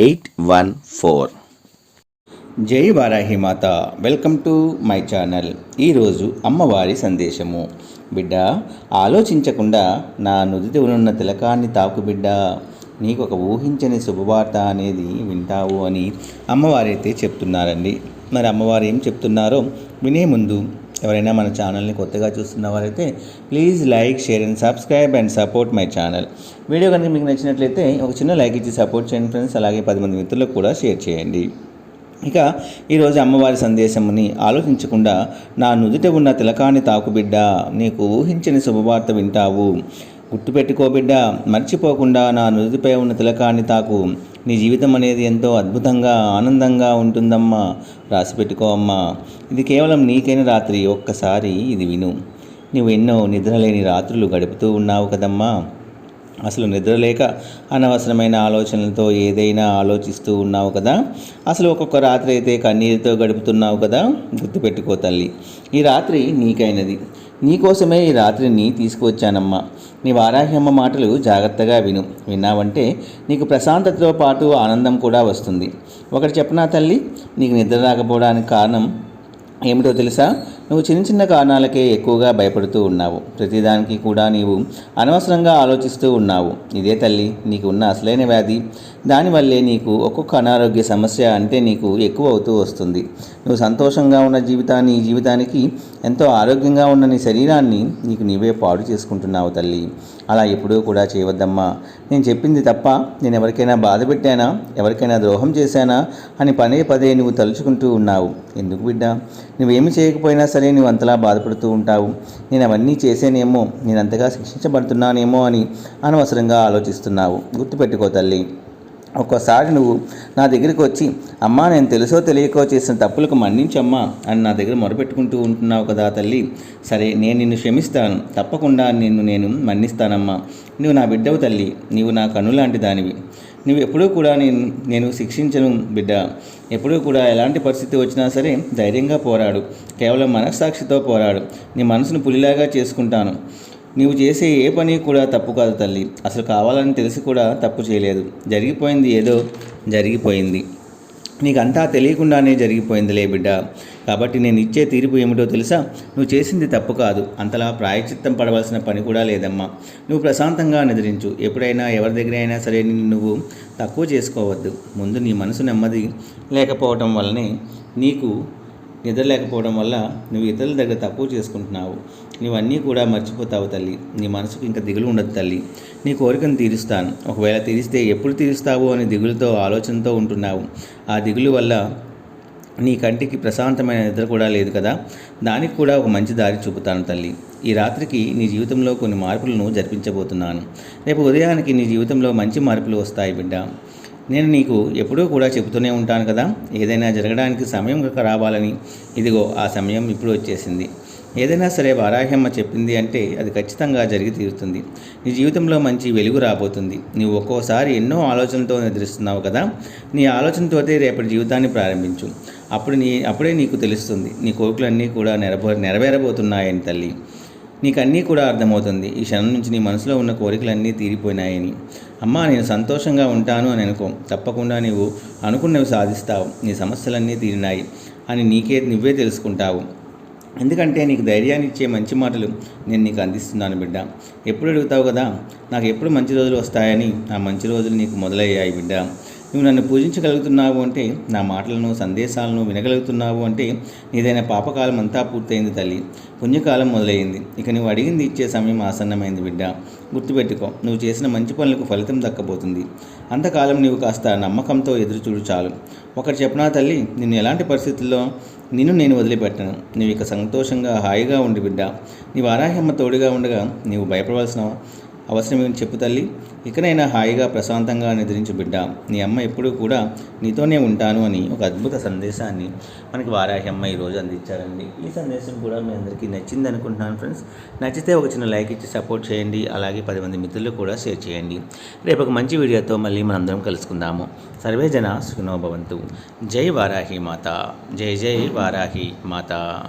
eight one four. జై వారాహి మాత. Welcome to my channel. ఈరోజు అమ్మవారి సందేశము. బిడ్డ ఆలోచించకుండా నా నుదిటి ఉన్న తిలకాన్ని తాకు బిడ్డ. నీకు ఒక ఊహించని శుభవార్త అనేది వింటావు అని అమ్మవారైతే చెప్తున్నారండి. మరి అమ్మవారు ఏం చెప్తున్నారో వినే ముందు ఎవరైనా మన ఛానల్ని కొత్తగా చూస్తున్న వారైతే please like share and subscribe and support my channel. Video కనుక మీకు నచ్చినట్లయితే ఒక చిన్న లైక్ ఇచ్చి సపోర్ట్ చేయండి ఫ్రెండ్స్. అలాగే పది మంది మిత్రులకు కూడా షేర్ చేయండి. ఇక ఈరోజు అమ్మవారి సందేశముని ఆలోచించకుండా నా నుదుట ఉన్న తిలకాన్ని తాకుబిడ్డ నీకు ఊహించని శుభవార్త వింటావు. గుర్తుపెట్టుకోబిడ్డ మర్చిపోకుండా నా నుదుటిపై ఉన్న తిలకాన్ని తాకు. నీ జీవితం అనేది ఎంతో అద్భుతంగా ఆనందంగా ఉంటుందమ్మా. రాసి పెట్టుకో అమ్మా. ఇది కేవలం నీకైన రాత్రి ఒక్కసారి ఇది విను. నువ్వు ఎన్నో నిద్రలేని రాత్రులు గడుపుతూ ఉన్నావు కదమ్మా. అసలు నిద్రలేక అనవసరమైన ఆలోచనలతో ఏదైనా ఆలోచిస్తూ ఉన్నావు కదా. అసలు ఒక్కొక్క రాత్రి అయితే కన్నీరుతో గడుపుతున్నావు కదా. గుర్తుపెట్టుకో తల్లి. ఈ రాత్రి నీకైనది. నీకోసమే ఈ రాత్రిని తీసుకువచ్చానమ్మా. నీ వారాహ్యమ్మ మాటలు జాగ్రత్తగా విను. విన్నావంటే నీకు ప్రశాంతతతో పాటు ఆనందం కూడా వస్తుంది. ఒకటి చెప్పనా తల్లి? నీకు నిద్ర రాకపోవడానికి కారణం ఏమిటో తెలుసా? నువ్వు చిన్న చిన్న కారణాలకే ఎక్కువగా భయపడుతూ ఉన్నావు. ప్రతిదానికి కూడా నీవు అనవసరంగా ఆలోచిస్తూ ఉన్నావు. ఇదే తల్లి నీకు ఉన్న అసలైన వ్యాధి. దానివల్లే నీకు ఒక్కొక్క అనారోగ్య సమస్య అంటే నీకు ఎక్కువ అవుతూ వస్తుంది. నువ్వు సంతోషంగా ఉన్న జీవితాన్ని ఈ జీవితానికి ఎంతో ఆరోగ్యంగా ఉన్న నీ శరీరాన్ని నీకు నీవే పాడు చేసుకుంటున్నావు తల్లి. అలా ఎప్పుడూ కూడా చేయవద్దమ్మా. నేను చెప్పింది తప్ప నేను ఎవరికైనా బాధ పెట్టానా? ఎవరికైనా ద్రోహం చేశానా? అని పదే పదే నువ్వు తలుచుకుంటూ ఉన్నావు. ఎందుకు బిడ్డ? నువ్వేమి చేయకపోయినా సరే నువ్వు అంతలా బాధపడుతూ ఉంటావు. నేను అవన్నీ చేసేనేమో నేను అంతగా శిక్షించబడుతున్నానేమో అని అనవసరంగా ఆలోచిస్తున్నావు. గుర్తుపెట్టుకో తల్లి. ఒక్కోసారి నువ్వు నా దగ్గరికి వచ్చి అమ్మా నేను తెలుసో తెలియకో చేసిన తప్పులకు మన్నించమ్మా అని నా దగ్గర మొరపెట్టుకుంటూ ఉంటున్నావు కదా తల్లి. సరే నేను నిన్ను క్షమిస్తాను. తప్పకుండా నిన్ను నేను మన్నిస్తానమ్మా. నువ్వు నా బిడ్డవు తల్లి. నీవు నా కన్నులాంటి దానివి. నువ్వు ఎప్పుడూ కూడా నేను నేను శిక్షించను బిడ్డ. ఎప్పుడూ కూడా ఎలాంటి పరిస్థితి వచ్చినా సరే ధైర్యంగా పోరాడు. కేవలం మనస్సాక్షితో పోరాడు. నీ మనసును పులిలాగా చేసుకుంటాను. నీవు చేసే ఏ పని కూడా తప్పు కాదు తల్లి. అసలు కావాలని తెలిసి కూడా తప్పు చేయలేదు. జరిగిపోయింది ఏదో జరిగిపోయింది. నీకంతా తెలియకుండానే జరిగిపోయిందిలే బిడ్డ. కాబట్టి నేను ఇచ్చే తీర్పు ఏమిటో తెలుసా? నువ్వు చేసింది తప్పు కాదు. అంతలా ప్రాయచిత్తం పడవలసిన పని కూడా లేదమ్మా. నువ్వు ప్రశాంతంగా నిద్రించు. ఎప్పుడైనా ఎవరి దగ్గర అయినా సరే నువ్వు తక్కువ చేసుకోవద్దు. ముందు నీ మనసు నెమ్మది లేకపోవటం వల్లనే నీకు నిద్ర లేకపోవడం వల్ల నువ్వు ఇతరుల దగ్గర తక్కువ చేసుకుంటున్నావు. నువ్వన్నీ కూడా మర్చిపోతావు తల్లి. నీ మనసుకు ఇంకా దిగులు ఉండదు తల్లి. నీ కోరికను తీరుస్తాను. ఒకవేళ తీరిస్తే ఎప్పుడు తీరుస్తావు అని దిగులుతో ఆలోచనతో ఉంటున్నావు. ఆ దిగులు వల్ల నీ కంటికి ప్రశాంతమైన నిద్ర కూడా లేదు కదా? దానికి కూడా ఒక మంచి దారి చూపుతాను తల్లి. ఈ రాత్రికి నీ జీవితంలో కొన్ని మార్పులను జరిపించబోతున్నాను. రేపు ఉదయానికి నీ జీవితంలో మంచి మార్పులు వస్తాయి బిడ్డ. నేను నీకు ఎప్పుడూ కూడా చెబుతూనే ఉంటాను కదా ఏదైనా జరగడానికి సమయం రావాలని. ఇదిగో ఆ సమయం ఇప్పుడు వచ్చేసింది. ఏదైనా సరే వారాహ్యమ్మ చెప్పింది అంటే అది ఖచ్చితంగా జరిగి తీరుతుంది. నీ జీవితంలో మంచి వెలుగు రాబోతుంది. నీవు ఒక్కోసారి ఎన్నో ఆలోచనలతో నిద్రిస్తున్నావు కదా నీ ఆలోచనతోటే రేపటి జీవితాన్ని ప్రారంభించు. అప్పుడు నీ అప్పుడే నీకు తెలుస్తుంది. నీ కోరికలన్నీ కూడా నెరవే నెరవేరబోతున్నాయని తల్లి. నీకు అన్నీ కూడా అర్థమవుతుంది. ఈ క్షణం నుంచి నీ మనసులో ఉన్న కోరికలన్నీ తీరిపోయినాయని. అమ్మా నేను సంతోషంగా ఉంటాను అని అనుకో. తప్పకుండా నీవు అనుకున్నవి సాధిస్తావు. నీ సమస్యలన్నీ తీరినాయి అని నీకే నువ్వే తెలుసుకుంటావు. ఎందుకంటే నీకు ధైర్యాన్ని ఇచ్చే మంచి మాటలు నేను నీకు అందిస్తున్నాను బిడ్డ. ఎప్పుడు అడుగుతావు కదా? నాకు ఎప్పుడు మంచి రోజులు వస్తాయని. ఆ మంచి రోజులు నీకు మొదలయ్యాయి బిడ్డ. నువ్వు నన్ను పూజించగలుగుతున్నావు అంటే నా మాటలను సందేశాలను వినగలుగుతున్నావు అంటే నీదైన పాపకాలం అంతా పూర్తయింది తల్లి. పుణ్యకాలం మొదలైంది. ఇక నువ్వు అడిగింది ఇచ్చే సమయం ఆసన్నమైంది బిడ్డ. గుర్తుపెట్టుకో నువ్వు చేసిన మంచి పనులకు ఫలితం దక్కబోతుంది. అంతకాలం నీవు కాస్త నమ్మకంతో ఎదురు చూడు చాలు. ఒకటి చెప్పనా తల్లి నిన్ను ఎలాంటి పరిస్థితుల్లో నిన్ను నేను వదిలిపెట్టను? నీవు ఇక సంతోషంగా హాయిగా ఉండి బిడ్డ. నీ వారాహ్యమ్మ తోడుగా ఉండగా నీవు భయపడవలసిన అవసరం చెప్పు తల్లి. ఇకనైనా హాయిగా ప్రశాంతంగా నిద్రించు బిడ్డ. నీ అమ్మ ఎప్పుడూ కూడా నీతోనే ఉంటాను అని ఒక అద్భుత సందేశాన్ని మనకి వారాహి అమ్మ ఈరోజు అందించారండి. ఈ సందేశం కూడా మీ అందరికీ నచ్చింది అనుకుంటున్నాను ఫ్రెండ్స్. నచ్చితే ఒక చిన్న లైక్ ఇచ్చి సపోర్ట్ చేయండి. అలాగే పది మంది మిత్రులు కూడా షేర్ చేయండి. రేపు ఒక మంచి వీడియోతో మళ్ళీ మనందరం కలుసుకుందాము. సర్వే జన సుఖినోభవంతు జై వారాహి మాత. జై జై వారాహి మాత.